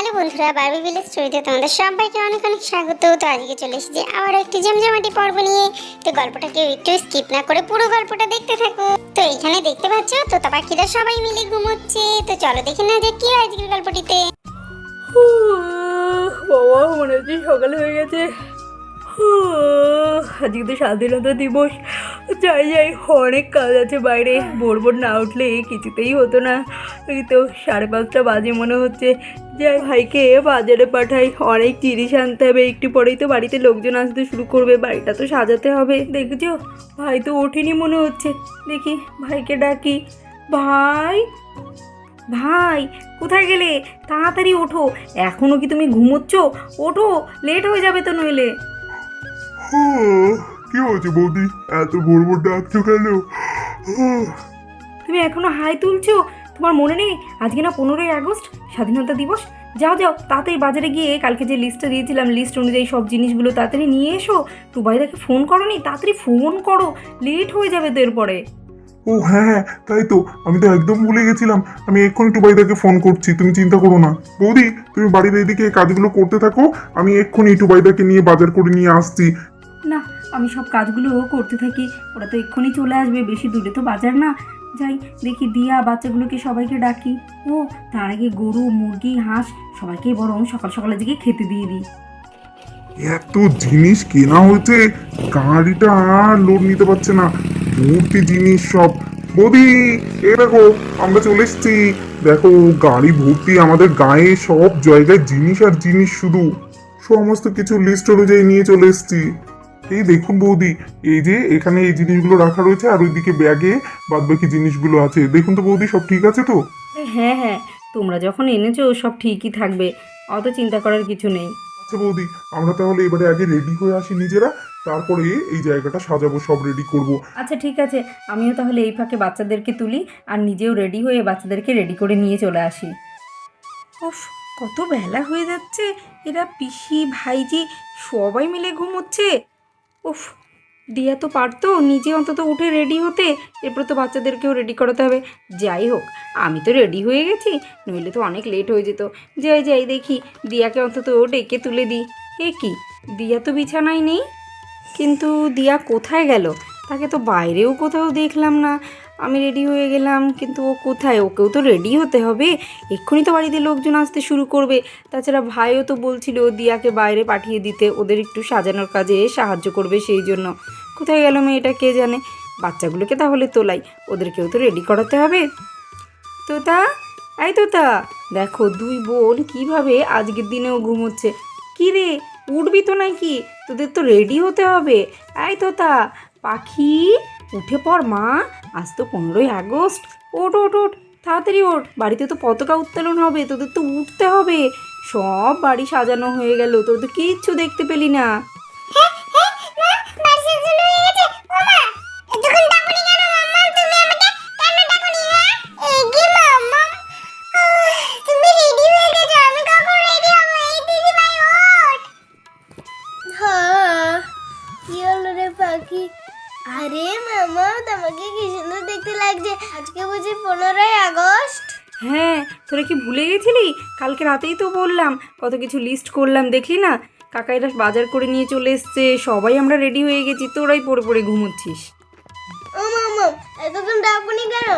Hello বন্ধুরা, Barbie village স্টোরিতে তোমাদের সবাইকে অনেক অনেক স্বাগত। তো আজকে চলে এসেছি আবার একটি জমজমাটি পর্ব নিয়ে। তো গল্পটা কেউ একটু স্কিপ না করে পুরো গল্পটা দেখতে থাকো। তো এখানে দেখতে পাচ্ছ তোতা পাখিরা সবাই মিলে ঘুমোচ্ছে। তো চলো দেখে না যে কি আজকের গল্পটিতে। বাবা, মনে হচ্ছে সকাল হয়ে গেছে। আজকে তো স্বাধীনতা দিবস। যাই যাই, অনেক কাজ আছে বাইরে। ভোর ভোর না উঠলে কিছুতেই হতো না। এই তো সাড়ে পাঁচটা বাজে মনে হচ্ছে। যাই ভাইকে। বাজারে পাঠাই। অনেক জিনিস আনতে হবে। একটু পরেই তো বাড়িতে লোকজন আসতে শুরু করবে। বাড়িটা তো সাজাতে হবে। দেখেছ? ভাই তো ওঠেনি মনে হচ্ছে। দেখি ভাইকে ডাকি। ভাই? ভাই কোথায় গেলে? তাড়াতাড়ি ওঠো। এখনও কি তুমি ঘুমোচ্ছ? ওঠো। লেট হয়ে যাবে তো নইলে। কি হয়েছে বৌদি? এত ভোর ভোর ডাকছো কেন? তুমি এখনও হাই তুলছো? তোমার মনে নেই? আজকে না পনেরোই আগস্ট স্বাধীনতা দিবস? যাও যাও তাড়াতাড়ি বাজারে গিয়ে কালকে যে লিস্টটা দিয়েছিলাম লিস্ট অনুযায়ী সব জিনিসগুলো তাড়াতাড়ি নিয়ে এসো। তো টুবাইদাকে ফোন করো নি তাড়াতাড়ি ফোন করো। লেট হয়ে যাবে তো এরপরে। ও হ্যাঁ হ্যাঁ তাই তো। আমি তো একদম ভুলে গেছিলাম। আমি এক্ষুনি টুবাইদাকে ফোন করছি তুমি চিন্তা করো না। বৌদি তুমি বাড়ির এইদিকে এই কাজগুলো করতে থাকো। আমি এক্ষুনি টুবাইদাকে নিয়ে বাজার করে নিয়ে আসছি। না আমি সব কাজগুলো করতে থাকি। ওরা তো এক্ষুনি চলে আসবে বেশি দূরে তো বাজার না। যাই, দেখি দিয়া বাচ্চাগুলোকে সবাইকে ডাকি। ও, তার আগে গরু, মুরগি, হাঁস, সবাইকে বরং সকাল সকালে দিকে খেতে দিয়ে দিই। এত জিনিস কেনা হয়েছে, গাড়িটা আর লোড নিতে পারছে না। ভর্তি জিনিস সব। বৌদি, এ দেখো, আমরা চলে এসেছি। দেখো, গাড়ি ভর্তি, আমাদের গায়ে সব জায়গায় জিনিস আর জিনিস শুধু। সমস্ত কিছু লিস্ট অনুযায়ী নিয়ে চলে এসেছি। এই দেখুন বৌদি এই যে এখানে এই জিনিসগুলো রাখা রয়েছে আর ওইদিকে ব্যাগে বাদ বাকি জিনিসগুলো আছে। দেখুন তো বৌদি সব ঠিক আছে তো? হ্যাঁ হ্যাঁ তোমরা যখন এনেছো সব ঠিকই থাকবে অত চিন্তা করার কিছু নেই। আচ্ছা বৌদি আমরা তাহলে এবারে আগে রেডি হয়ে আসি নিজেরা তারপরে এই জায়গাটা সাজাবো সব রেডি করব। আচ্ছা ঠিক আছে আমিও তাহলে এই ফাঁকে বাচ্চাদেরকে তুলি আর নিজেও রেডি হয়ে বাচ্চাদেরকে রেডি করে নিয়ে চলে আসি। উফ কত বেলা হয়ে যাচ্ছে এরা পিসি ভাইজি সবাই মিলে ঘুমোচ্ছে। উফ, দিয়া তো পারতো, নিজে অন্তত উঠে রেডি হতে। এরপর তো বাচ্চাদেরকেও রেডি করাতে হবে। যাই হোক, আমি তো রেডি হয়ে গেছি, নইলে তো অনেক লেট হয়ে যেত। যাই যাই দেখি, দিয়াকে অন্তত ও ডেকে তুলে দিই। এ কি, দিয়া তো বিছানায় নেই? কিন্তু দিয়া কোথায় গেল? তাকে তো বাইরেও কোথাও দেখলাম না। আমি রেডি হয়ে গেলাম, কিন্তু ও কোথায়? ওকেও তো রেডি হতে হবে। এক্ষুনি তো বাড়িতে লোকজন আসতে শুরু করবে। তাছাড়া ভাইও তো বলছিল দিয়াকে বাইরে পাঠিয়ে দিতে। ওদের একটু সাজানোর কাজে সাহায্য করবে সেই জন্য। কোথায় গেল মেয়েটা কে জানে? বাচ্চাগুলোকে তাহলে তোলাই। ওদেরকেও তো রেডি করাতে হবে। তোতা? এই তোতা! দেখো, দুই বোন কীভাবে আজকের দিনেও ঘুমোচ্ছে। কি রে, উঠবি তো নাকি? তোদের তো রেডি হতে হবে। এই তোতা, পাখি? উঠে পর মা। আজ তো পনেরোই আগস্ট। ওট ওট ওট তাড়াতাড়ি ওঠ। বাড়িতে তো পতাকা উত্তোলন হবে, তোদের তো উঠতে হবে। সব বাড়ি সাজানো হয়ে গেল তোর তো কিচ্ছু দেখতে পেলি না। তোরা কি ভুলে গেছিলি? কালকে রাতেই তো বললাম। কত কিছু লিস্ট করলাম দেখলি না? কাকাইরা বাজার করে নিয়ে চলে এসছে। সবাই আমরা রেডি হয়ে গেছি তোরাই পড়ে পড়ে ঘুমোচ্ছিস। এতক্ষণ ডাকুনি কেন?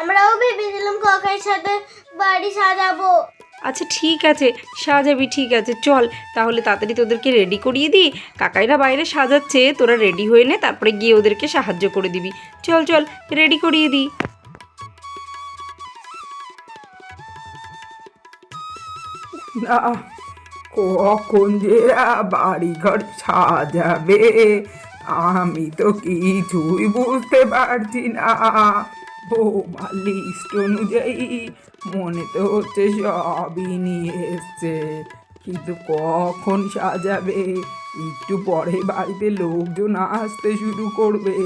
আমরাও ভেবেছিলাম কাকার সাথে বাড়ি সাজাবো। আচ্ছা ঠিক আছে সাজাবি ঠিক আছে চল। তাহলে তাড়াতাড়ি তোদেরকে রেডি করিয়ে দিই। কাকাইরা বাইরে সাজাচ্ছে তোরা রেডি হয়ে নে তারপরে গিয়ে ওদেরকে সাহায্য করে দিবি। চল চল রেডি করিয়ে দিই। না। কখন যে বাড়ি ঘর সাজাবে? আমি তো কিছুই বুঝতে পারছি না। বৌমা লিস্ট অনুযায়ী মনে তো হচ্ছে সবই নিয়ে এসছে। কিন্তু কখন সাজাবে? একটু পরে বাড়িতে লোকজন আসতে শুরু করবে।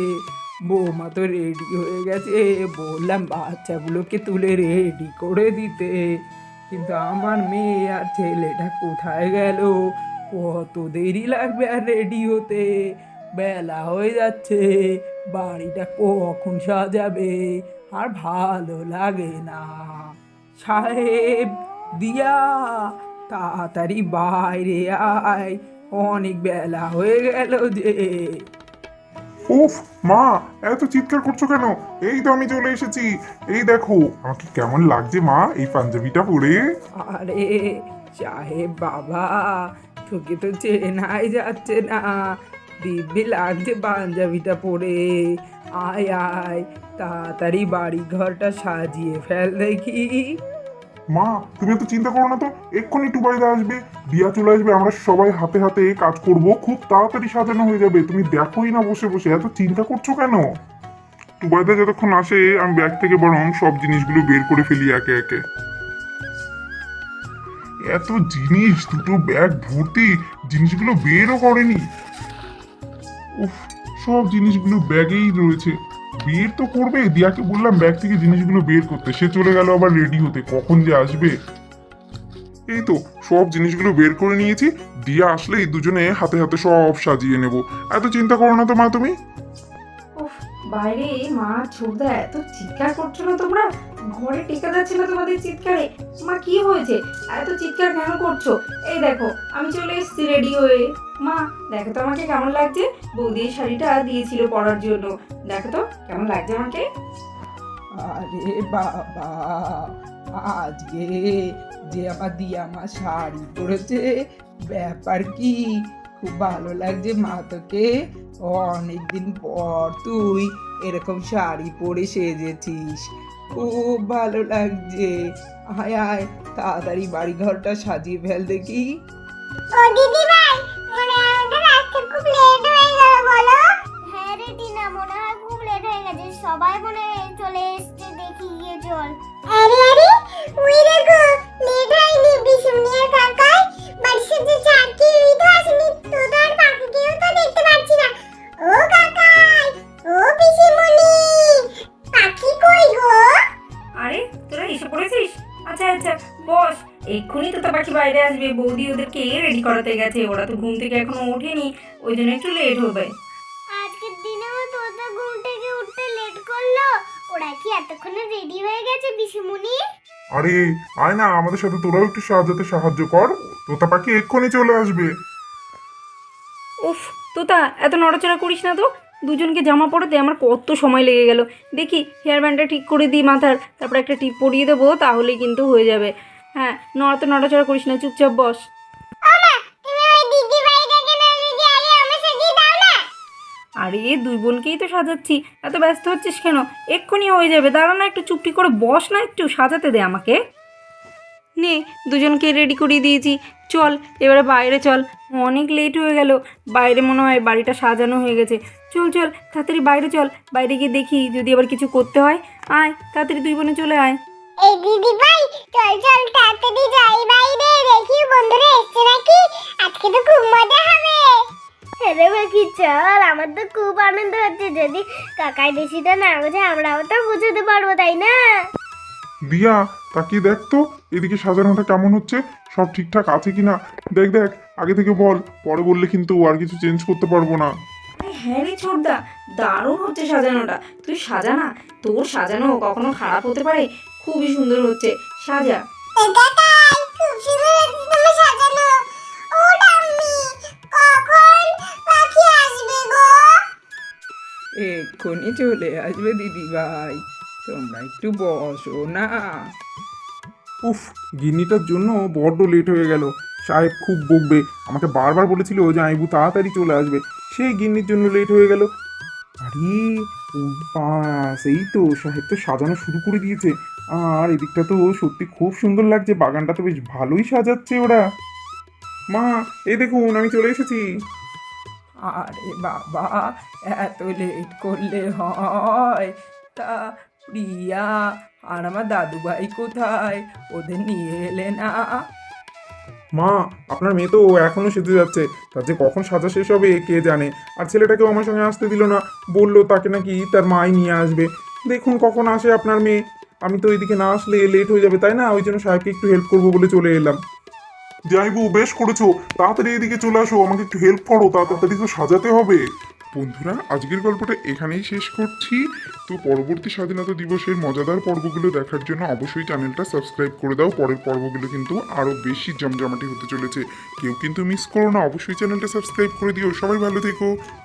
বৌমা তো রেডি হয়ে গেছে। বললাম, বাচ্চাগুলোকে তুলে রেডি করে দিতে। কিন্তু আমার মেয়ে আর ছেলেটা কোথায় গেল? কত দেরি লাগবে আর রেডি হতে বেলা হয়ে যাচ্ছে, বাড়িটা কখন সাজাবে? আর ভালো লাগে না। সাহেব, দিয়া, তাড়াতাড়ি বাইরে আয়। অনেক বেলা হয়ে গেল যে। উফ, মা, এত চিৎকার করছ কেন? এই তো আমি চলে এসেছি। এই দেখো, আমাকে কেমন লাগছে মা, এই পাঞ্জাবিটা পরে? আরে সাহেব বাবা, তোকে তো চেনাই যাচ্ছে না। দিব্যি লাগছে পাঞ্জাবিটা পরে। আয় আয়, তাড়াতাড়ি বাড়ি ঘরটা সাজিয়ে ফেল দেখি। মা, তুমি এত চিন্তা করো না তো, এক্ষুনি টুবাইদা আসবে, দিয়া চলে আসবে, আমরা সবাই হাতে হাতে কাজ করব, খুব তাড়াতাড়ি সাজানো হয়ে যাবে, তুমি দেখোই না বসে বসে, এত চিন্তা করছ কেন? টুবাইদা যতক্ষণ আসে, আমি ব্যাগ থেকে বরং সব জিনিসগুলো বের করে ফেলি একে একে। এত জিনিস, দুটো ব্যাগ ভর্তি, জিনিসগুলো বেরও করেনি। উফ, সব জিনিসগুলো ব্যাগেই রয়েছে। বের তো করবে। দিয়াকে বললাম, ব্যাগ থেকে জিনিসগুলো বের করতে। সে চলে গেল আবার রেডি হতে। কখন যে আসবে? এই তো, সব জিনিসগুলো বের করে নিয়েছি। দিয়া আসলেই দুজনে হাতে হাতে সব সাজিয়ে নেব। এত চিন্তা করো না তো মা তুমি। বাইরে মা ছোটদা এত চিৎকার করছ না তোমরা। ঘরে টেকা যাচ্ছে না তোমাদের চিৎকারে। মা কি হয়েছে? এত চিৎকার কেন করছ? এই দেখো, আমি চলে এসেছি রেডি হয়ে। মা দেখো তো আমাকে কেমন লাগছে। বৌদি এই শাড়িটা দিয়েছিল পরার জন্য। দেখো তো কেমন লাগছে আমাকে? আরে বাবা আজকে যে আমার দিয়ে আমার শাড়ি পরেছে ব্যাপার কি? খুব ভালো লাগছে মা তোকে। অনেকদিন পর তুই এরকম শাড়ি পরে সেজেছিস। খুব ভালো লাগছে। আয় আয় তাড়াতাড়ি বাড়ি ঘরটা সাজিয়ে ফেল দেখি। ও দিদি আরে আরে ওই দেখো লেট হয়নি কাকাই। বাড়ির সাথে চারটি ওই আসেনি তো তো আর তো দেখতে পাচ্ছি না। ও কাকাই ও পিসিমণি পাখি কই গো? আরে তোরা এসে পড়েছিস? আচ্ছা আচ্ছা বস এক্ষুনি তো পাখি বাইরে আসবে। বৌদি ওদেরকে রেডি করাতে গেছে ওরা তো ঘুম থেকে এখনও ওঠেনি ওই জন্য একটু লেট হবে। আজকের দিনেও তোতা ঘুম থেকে উঠতে লেট করল? ওরা কি এতক্ষণে রেডি হয়ে গেছে বিশুমুনি? আরে আয় না আমাদের সাথে তোরাও একটু সাজাতে সাহায্য কর। তোতা পাখি এক্ষুনি চলে আসবে। উফ তোতা এত নড়াচড়া করিস না তো। দুজনকে জামা পরাতে আমার কত সময় লেগে গেল। দেখি হেয়ার ব্যান্ডটা ঠিক করে দিই মাথার তারপর একটা টিপ পরিয়ে দেবো তাহলেই কিন্তু হয়ে যাবে। হ্যাঁ নড়াতে নড়াচড়া করিস না চুপচাপ বস। আরে দুই বোনকেই তো সাজাচ্ছি। এত ব্যস্ত হচ্ছিস কেন? এক্ষুনি হয়ে যাবে। দাঁড়া না একটু চুপটি করে বস না একটু সাজাতে দে আমাকে। নে দুজনকে রেডি করিয়ে দিয়েছি। চল এবারে বাইরে চল। অনেক লেট হয়ে গেল। বাইরে মনে হয় বাড়িটা সাজানো হয়ে গেছে। চল চল তাড়াতাড়ি বাইরে চল। বাইরে গিয়ে দেখি যদি আবার কিছু করতে হয়। আয় তাড়াতাড়ি দুই বোনে চলে আয়। এই দিদি ভাই চল চল তাড়াতাড়ি যাই বাইরে। দেখি বন্ধুরা এসছে নাকি? আজকে তো খুব মজা হবে। হ্যাঁ রে বাকি চল আমার তো খুব আনন্দ হচ্ছে। যদি কাকাই বেশিটা না বোঝে আমরাও তো বুঝতে পারব তাই না? দিয়া তাকিয়ে দেখ তো এদিকে সাজানোটা কেমন হচ্ছে সব ঠিকঠাক আছে কিনা? দেখ দেখ আগে থেকে বল পরে বললে কিন্তু আর কিছু চেঞ্জ করতে পারব না। হ্যাঁ রে ছোটদা দারুণ হচ্ছে সাজানোটা। তুই সাজা না তোর সাজানো কখনো খারাপ হতে পারে? খুবই সুন্দর হচ্ছে সাজা। খুব সুন্দর এক্ষুনি চলে আসবে দিদি ভাই। তোমরা একটু বসো না। উফ, গিন্নিটার জন্য বড্ড লেট হয়ে গেল। সাহেব খুব বকবে। আমাকে বারবার বলেছিল যে আইবু তাড়াতাড়ি চলে আসবে। সেই গিন্নির জন্য লেট হয়ে গেল। আরে বাস এই তো সাহেব তো সাজানো শুরু করে দিয়েছে। আর এদিকটা তো সত্যি খুব সুন্দর লাগছে। বাগানটা তো বেশ ভালোই সাজাচ্ছে ওরা। মা, এই দেখুন, আমি চলে এসেছি। আরে বাবা, এত লেট করলে হয়। তা প্রিয়া আর আমার দাদু ভাই কোথায়? ওদের নিয়ে এলে না। মা, আপনার মেয়ে তো এখনও সেজে যাচ্ছে। তার যে কখন সাজা শেষ হবে, কে জানে? আর ছেলেটাকেও আমার সঙ্গে আসতে দিল না। বলল তাকে নাকি তার মাই নিয়ে আসবে। দেখুন কখন আসে আপনার মেয়ে। আমি তো ওইদিকে না আসলে লেট হয়ে যাবে, তাই না? ওই জন্য সাহেবকে একটু হেল্প করব বলে চলে এলাম। যাইবু বেশ করেছ। তাড়াতাড়ি এদিকে চলে আসো, আমাকে একটু হেল্প করো, তাড়াতাড়ি তো সাজাতে হবে। বন্ধুরা, আজকের গল্পটা এখানেই শেষ করছি। তো পরবর্তী স্বাধীনতা দিবসের মজাদার পর্বগুলো দেখার জন্য অবশ্যই চ্যানেলটা সাবস্ক্রাইব করে দাও। পরের পর্বগুলো কিন্তু আরও বেশি জমজমাটি হতে চলেছে। কেউ কিন্তু মিস করো না, অবশ্যই চ্যানেলটা সাবস্ক্রাইব করে দিও। সবাই ভালো থেকো।